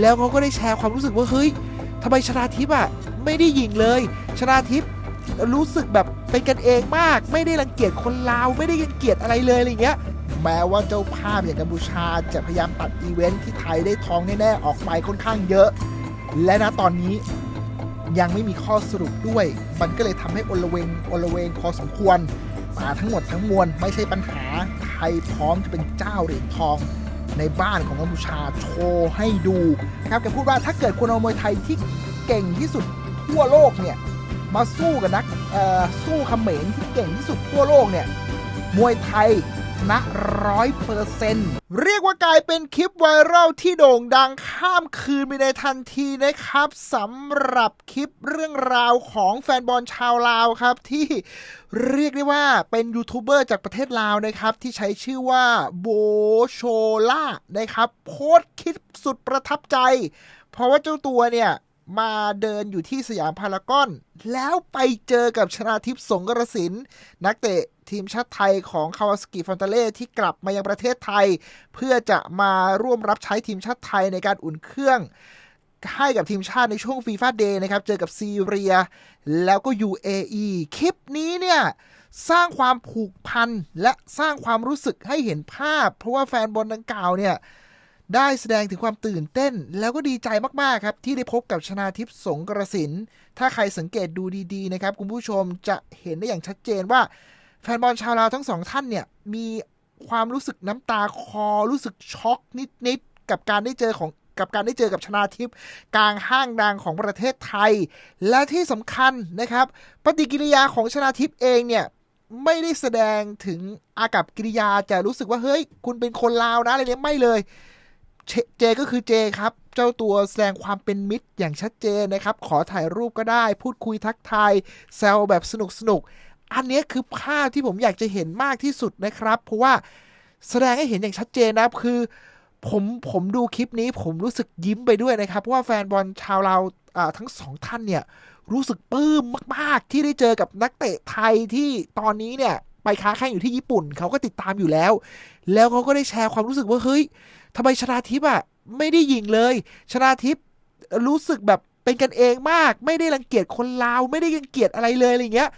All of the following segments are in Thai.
แล้วเขาก็ได้แชร์ความรู้สึกว่าเฮ้ยทำไมชนาทิพย์อะไม่ได้ยิงเลย ชนาทิพย์รู้สึกแบบเป็นกันเองมาก ไม่ได้รังเกียจคนลาวไม่ได้รังเกียจอะไรเลยอะไรเงี้ยแม้ว่าเจ้าภาพอย่างกัมพูชาจะพยายามตัดอีเวนท์ที่ไทยได้ทองแน่ๆออกไปค่อนข้างเยอะ และนะตอนนี้ยังไม่มีข้อสรุปด้วย มันก็เลยทำให้อลเวงอลเวงพอสมควรมาทั้งหมดทั้งมวลไม่ใช่ปัญหาไทยพร้อมจะเป็นเจ้าเหรียญทอง ในบ้านของกัมพูชาโชว์ให้ดูครับแกพูดว่าถ้าเกิดคนเอามวยไทยที่เก่งที่สุดทั่วโลกเนี่ยมาสู้กับนักสู้เขมรที่เก่งที่สุดทั่วโลกเนี่ยมวยไทย นะร้อยเปอร์เซนต์เรียกว่ากลายเป็นคลิปไวรัลที่โด่งดังข้ามคืนไปในทันทีนะครับสำหรับคลิปเรื่องราวของแฟนบอลชาวลาวครับ ที่เรียกได้ว่าเป็นยูทูบเบอร์จากประเทศลาวนะครับ ที่ใช้ชื่อว่าโบโชล่านะครับ โพสคลิปสุดประทับใจ เพราะว่าเจ้าตัวเนี่ยมาเดินอยู่ที่สยามพารากอน แล้วไปเจอกับชนาทิพย์สงกรสิน นักเตะ ทีมชาติไทยของคาวาสกิฟอนตาเล่ที่กลับมายังประเทศไทย เพื่อจะมาร่วมรับใช้ทีมชาติไทยในการอุ่นเครื่องให้กับทีมชาติในช่วงฟีฟ่าเดย์นะครับ เจอกับซีเรีย แล้วก็ UAE คลิปนี้เนี่ย สร้างความผูกพัน และสร้างความรู้สึกให้เห็นภาพ เพราะว่าแฟนบอลดังกล่าวเนี่ย ได้แสดงถึงความตื่นเต้น แล้วก็ดีใจมาก ๆ ครับ ที่ได้พบกับชนาทิพย์สงกระสิน ถ้าใครสังเกตดูดี ๆ นะครับ คุณผู้ชมจะเห็นได้อย่างชัดเจนว่า แฟนบอลชาวลาวทั้งสองท่านเนี่ย มีความรู้สึกน้ำตาคอรู้สึกช็อกนิดๆกับการได้เจอของกับการได้เจอกับชนาทิพย์กลางห้างดังของประเทศไทย และที่สำคัญนะครับ ปฏิกิริยาของชนาทิพย์เองเนี่ยไม่ได้แสดงถึงอากับกิริยาจะรู้สึกว่าเฮ้ย คุณเป็นคนลาวนะอะไรเนี้ยไม่เลยเชเจก็คือเจครับ เจ้าตัวแสดงความเป็นมิตรอย่างชัดเจนนะครับ ขอถ่ายรูปก็ได้ พูดคุยทักทายแซวแบบสนุกสนุก อันนี้คือภาพที่ผมอยากจะเห็นมากที่สุดนะครับ เพราะว่าแสดงให้เห็นอย่างชัดเจนนะคือผมผมดูคลิปนี้ผมรู้สึกยิ้มไปด้วยนะครับเพราะว่าแฟนบอลชาวเราวอ่าทั้งสองท่านเนี่ยรู้สึกปลื้มมากๆ ที่ได้เจอกับนักเตะไทยที่ตอนนี้เนี่ยไปค้าแข่งอยู่ที่ญี่ปุ่นเขาก็ติดตามอยู่แล้ว แล้วเขาก็ได้แชร์ความรู้สึกว่าเฮ้ยทำไมชนาทิพย์อะไม่ได้ยิงเลย ชนาทิพย์รู้สึกแบบเป็นกันเองมาก ไม่ได้รังเกียจคนลาวไม่ได้รังเกียจอะไรเลยอะไรเงี้ย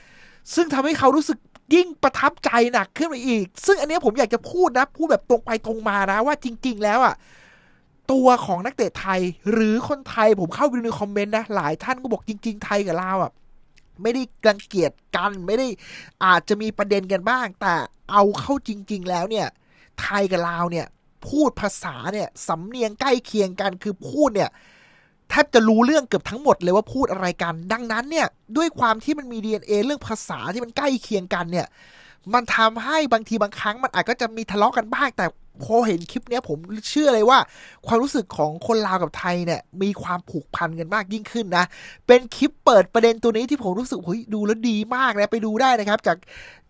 ซึ่งทำให้เขารู้สึกยิ่งประทับใจหนักขึ้นไปอีก ซึ่งอันนี้ผมอยากจะพูดนะ พูดแบบตรงไปตรงมานะว่าจริง ๆ แล้วอะตัวของนักเตะไทย หรือคนไทยผมเข้าไปดูในคอมเมนต์นะหลายท่านก็บอกจริง ๆ ไทยกับลาวอะไม่ได้รังเกียจกันไม่ได้อาจจะมีประเด็นกันบ้าง แต่เอาเข้าจริง ๆ แล้วเนี่ย ไทยกับลาวเนี่ย พูดภาษาเนี่ยสำเนียงใกล้เคียงกันคือพูดเนี่ย แทบจะรู้เรื่องเกือบทั้งหมดเลยว่าพูดอะไรกัน ดังนั้นเนี่ย ด้วยความที่มันมี DNA เรื่องภาษาที่มันใกล้เคียงกันเนี่ย มันทำให้บางทีบางครั้งมันอาจก็จะมีทะเลาะกันบ้าง แต่พอเห็นคลิปเนี้ยผมเชื่อเลยว่า ความรู้สึกของคนลาวกับไทยเนี่ย มีความผูกพันกันมากยิ่งขึ้นนะ เป็นคลิปเปิดประเด็นตัวนี้ที่ผมรู้สึกเฮ้ยดูแล้วดีมากนะไปดูได้นะครับ จาก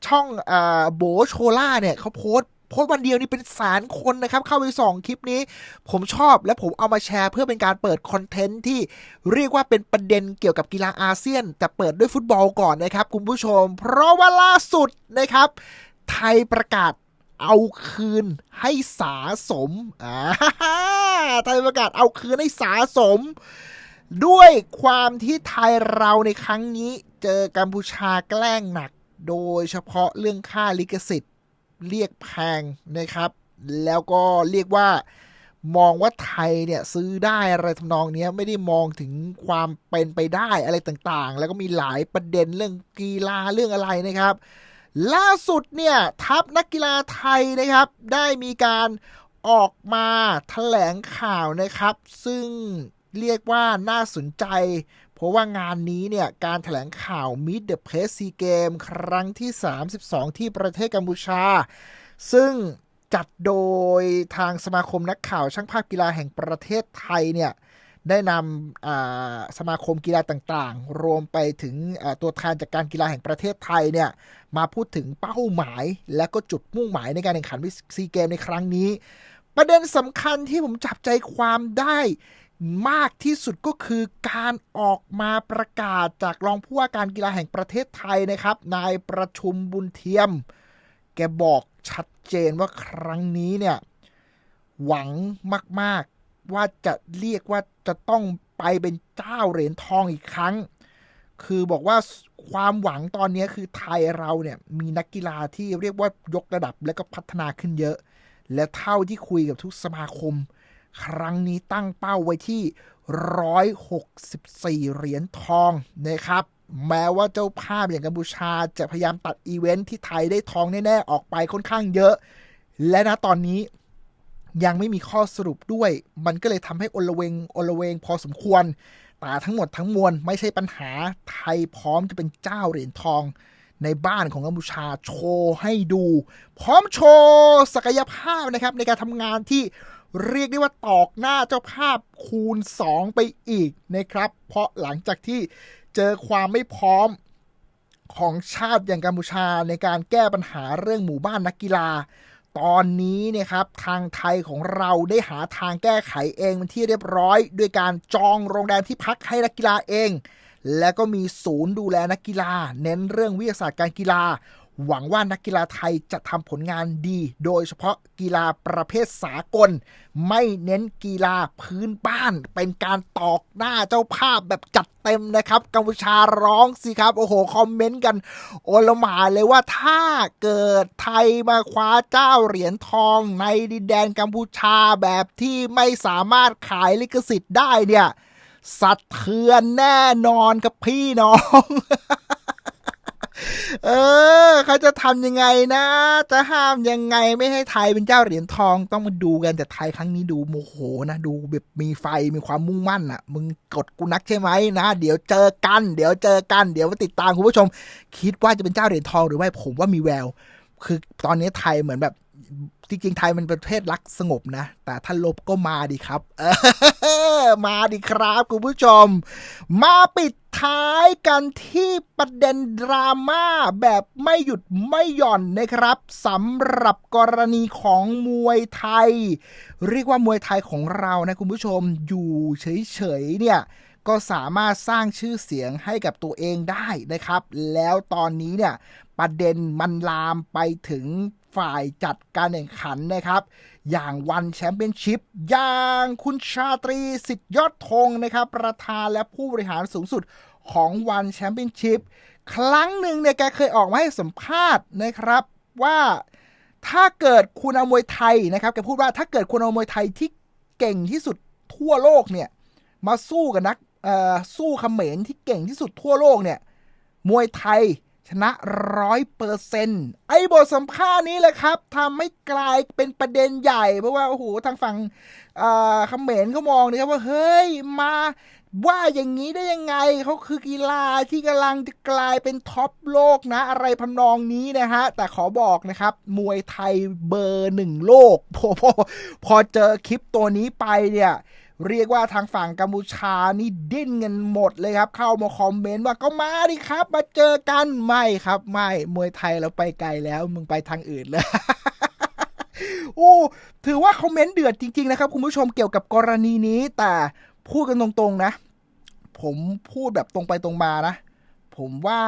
ช่องอ่าโบโชล่าเนี่ยเขาโพสต์ โพสต์วันเดียวนี่เป็นแสนคนนะครับ เข้าไปส่องคลิปนี้ ผมชอบและผมเอามาแชร์เพื่อเป็นการเปิดคอนเทนต์ที่เรียกว่าเป็นประเด็นเกี่ยวกับกีฬาอาเซียน แต่เปิดด้วยฟุตบอลก่อนนะครับ คุณผู้ชม เพราะว่าล่าสุดนะครับ ไทยประกาศเอาคืนให้สาสมอ่าไทยประกาศเอาคืนให้สาสม ด้วยความที่ไทยเราในครั้งนี้ เจอกัมพูชาแกล้งหนัก โดยเฉพาะเรื่องค่าลิขสิทธิ์ เรียกแพงนะครับ แล้วก็เรียกว่ามองว่าไทยเนี่ยซื้อได้อะไรทำนองนี้ไม่ได้มองถึงความเป็นไปได้อะไรต่างๆ แล้วก็มีหลายประเด็นเรื่องกีฬาเรื่องอะไรนะครับ ล่าสุดเนี่ยทัพนักกีฬาไทยนะครับ ได้มีการออกมาแถลงข่าวนะครับ ซึ่งเรียกว่าน่าสนใจ ราะว่างานนี้เนี่ยการแถลงข่าว Meet the Press SEA Game ครั้งที่ 32 ที่ประเทศกัมพูชา ซึ่งจัดโดยทางสมาคมนักข่าวช่างภาพกีฬาแห่งประเทศไทยเนี่ยได้นำสมาคมกีฬาต่างๆ รวมไปถึงตัวแทนจากการกีฬาแห่งประเทศไทยเนี่ยมาพูดถึงเป้าหมาย และก็จุดมุ่งหมายในการแข่งขันซีเกมในครั้งนี้ ประเด็นสำคัญที่ผมจับใจความได้ มากที่สุดก็คือการออกมาประกาศจากรองผู้ว่าการกีฬาแห่งประเทศไทยนะครับ นายประชุมบุญเทียม แกบอกชัดเจนว่าครั้งนี้เนี่ย หวังมาก ๆ ว่าจะเรียกว่าจะต้องไปเป็นเจ้าเหรียญทองอีกครั้ง คือบอกว่าความหวังตอนนี้คือไทยเราเนี่ย มีนักกีฬาที่เรียกว่ายกระดับและก็พัฒนาขึ้นเยอะ และเท่าที่คุยกับทุกสมาคม ครั้งนี้ตั้งเป้าไว้ที่ 164 เหรียญทองนะครับแม้ว่าเจ้าภาพอย่างกัมพูชาจะพยายามตัดอีเวนท์ที่ไทยได้ทองแน่ๆ ออกไปค่อนข้างเยอะ และนะตอนนี้ยังไม่มีข้อสรุปด้วย มันก็เลยทำให้อลเวงอลเวงพอสมควร แต่ทั้งหมดทั้งมวลไม่ใช่ปัญหาไทยพร้อมจะเป็นเจ้าเหรียญทองในบ้านของกัมพูชาโชว์ให้ดู พร้อมโชว์ศักยภาพนะครับในการทำงานที่ เรียกได้ว่าตอกหน้าเจ้าภาพคูณ 2 ไปอีกนะครับ เพราะหลังจากที่เจอความไม่พร้อมของชาติอย่างกัมพูชาในการแก้ปัญหาเรื่องหมู่บ้านนักกีฬา ตอนนี้นี่ยครับทางไทยของเราได้หาทางแก้ไขเองเป็นที่เรียบร้อย ด้วยการจองโรงแรมที่พักให้นักกีฬาเอง และก็มีศูนย์ดูแลนักกีฬา เน้นเรื่องวิทยาศาสตร์การกีฬา หวังว่านักกีฬาไทยจะทำผลงานดี โดยเฉพาะกีฬาประเภทสากล ไม่เน้นกีฬาพื้นบ้าน เป็นการตอกหน้าเจ้าภาพแบบจัดเต็มนะครับกัมพูชาร้องสิครับ โอ้โห คอมเมนต์กัน โอลหมาเลยว่าถ้าเกิดไทยมาคว้าเจ้าเหรียญทองในดินแดนกัมพูชาแบบที่ไม่สามารถขายลิขสิทธิ์ได้เนี่ยสะเทือนแน่นอนครับพี่น้อง เออเขาจะทำยังไงนะ จะห้ามยังไงไม่ให้ไทยเป็นเจ้าเหรียญทองต้องมาดูกันแต่ไทยครั้งนี้ดูโมโหนะดูแบบมีไฟมีความมุ่งมั่นอะ มึงกดกูนักใช่ไหมนะ เดี๋ยวเจอกัน เดี๋ยวเจอกัน เดี๋ยวมาติดตามคุณผู้ชม คิดว่าจะเป็นเจ้าเหรียญทองหรือไม่ผมว่ามีแวว คือตอนนี้ไทยเหมือนแบบจริงๆไทยมันเป็นประเทศรักสงบนะ แต่ถ้าลบก็มาดิครับเออมาดิครับ คุณผู้ชม มาปิด ท้ายกันที่ประเด็นดราม่าแบบไม่หยุดไม่หย่อนนะครับสำหรับกรณีของมวยไทย เรียกว่ามวยไทยของเรานะคุณผู้ชมอยู่เฉยๆเนี่ยก็สามารถสร้างชื่อเสียงให้กับตัวเองได้นะครับ แล้วตอนนี้เนี่ยประเด็นมันลามไปถึง ฝ่ายจัดการแข่งขันนะครับ อย่างวันแชมเปี้ยนชิพอย่างคุณชาตรีสิทธิยอดธงนะครับ ประธานและผู้บริหารสูงสุดของวันแชมเปี้ยนชิพครั้งหนึ่งเนี่ยแกเคยออกมาให้สัมภาษณ์นะครับว่าถ้าเกิดคุณเอามวยไทยนะครับแกพูดว่าถ้าเกิดคุณเอามวยไทยที่เก่งที่สุดทั่วโลกเนี่ยมาสู้กับนักสู้เขมรที่เก่งที่สุดทั่วโลกเนี่ยมวยไทย ชนะร้อยเปอร์เซนต์ไอ้บทสัมภาษณ์นี้แหละครับทำให้กลายเป็นประเด็นใหญ่ เพราะว่า โอ้โห ทางฝั่งเอ่อเขมรเขามองนะครับว่า เฮ้ย มาว่าอย่างนี้ได้ยังไงเขาคือกีฬาที่กำลังจะกลายเป็นท็อปโลกนะ อะไรพำนองนี้นะฮะ แต่ขอบอกนะครับ มวยไทยเบอร์หนึ่งโลกพอพอพอเจอคลิปตัวนี้ไปเนี่ย เรียกว่าทางฝั่งกัมพูชานี่ดิ้นกันหมดเลยครับ เข้ามาคอมเมนต์ว่าก็มาดิครับ มาเจอกันไม่ครับ ไม่มวยไทยเราไปไกลแล้ว มึงไปทางอื่นเลยโอ้ถือว่าคอมเมนต์เดือดจริง ๆ นะครับ คุณผู้ชมเกี่ยวกับกรณีนี้ แต่พูดกันตรงๆนะ ผมพูดแบบตรงไปตรงมานะ ผมว่า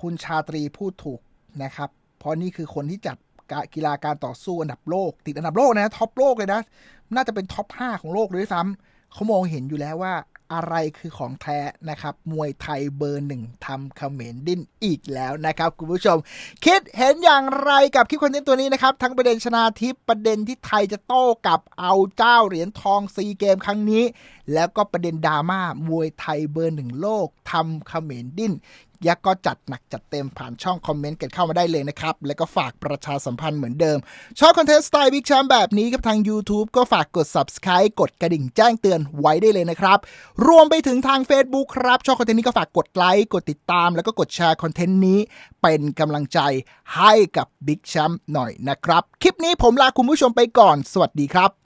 คุณชาตรีพูดถูกนะครับ เพราะนี่คือคนที่จัด กีฬาการต่อสู้อันดับโลก ติดอันดับโลกนะท็อปโลกเลยนะ น่าจะเป็นท็อป 5 ของโลกเลยด้วยซ้ำเขามองเห็นอยู่แล้วว่าอะไรคือของแท้นะครับ มวยไทยเบอร์หนึ่งทำเขมรดิ้นอีกแล้วนะครับ คุณผู้ชม คิดเห็นอย่างไรกับคลิปคอนเทนต์ตัวนี้นะครับ ทั้งประเด็นชนาทิพประเด็นที่ไทยจะโต้กับเอาเจ้าเหรียญทองซีเกมครั้งนี้ แล้วก็ประเด็นดราม่ามวยไทยเบอร์หนึ่งโลกทำเขมรดิ้น ยักษ์ก็จัดหนักจัดเต็มผ่านช่องคอมเมนต์กันเข้ามาได้เลยนะครับ แล้วก็ฝากประชาสัมพันธ์เหมือนเดิม ชอบคอนเทนต์สไตล์บิ๊กแชมแบบนี้กับทาง YouTube ก็ฝากกด Subscribe กดกระดิ่งแจ้งเตือนไว้ได้เลยนะครับ รวมไปถึงทาง Facebook ครับ ชอบคอนเทนต์นี้ก็ฝากกดไลค์กดติดตาม แล้วก็กดแชร์คอนเทนต์นี้ เป็นกำลังใจให้กับบิ๊กแชมหน่อยนะครับคลิปนี้ผมลาคุณผู้ชมไปก่อน สวัสดีครับ